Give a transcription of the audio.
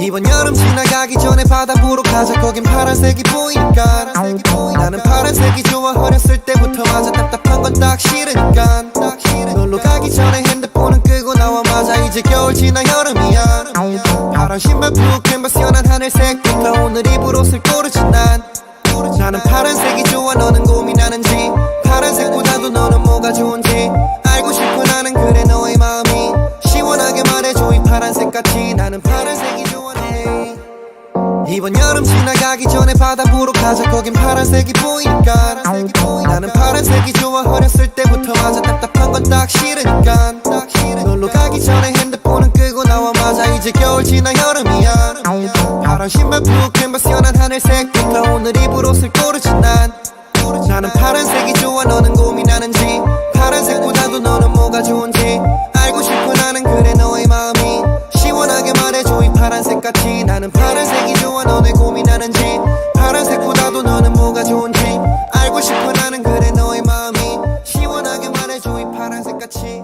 이번 여름 지나가기 전에 바다 보러 가자. 거긴 파란색이 보이니까 나는 파란색이 좋아. 어렸을 때부터 맞아 답답한 건 딱 싫으니까. 놀러 가기 전에 핸드폰은 끄고 나와 맞아. 이제 겨울 지나 여름이야. 파란 신발 블루 캔버스 연한 하늘색 부터 오늘 입 이번 여름 지나가기 전에 바다 보러 가자. 거긴 파란색이 보이니까 나는 파란색이 좋아. 어렸을 때부터 맞아 답답한 건 딱 싫으니까. 놀러 가기 전에 핸드폰은 끄고 나와 맞아. 이제 겨울 지나 여름이야. 파란 신발 블루 캔버스 연한 하늘색부터 오늘 입을 옷을 고르지 난. 나는 파란색이 좋아. 너는 고민하는지. 파란색보다도 너는 뭐가 좋은지. 알고 싶어. 나는 그래 너의 마음이. 시원하게 말해줘. 이 파란색 같이. 나는 파란색이 너네 고민하는지 파란색보다도 너는 뭐가 좋은지 알고 싶어 나는 그래 너의 마음이. 시원하게 말해줘 이 파란색같이.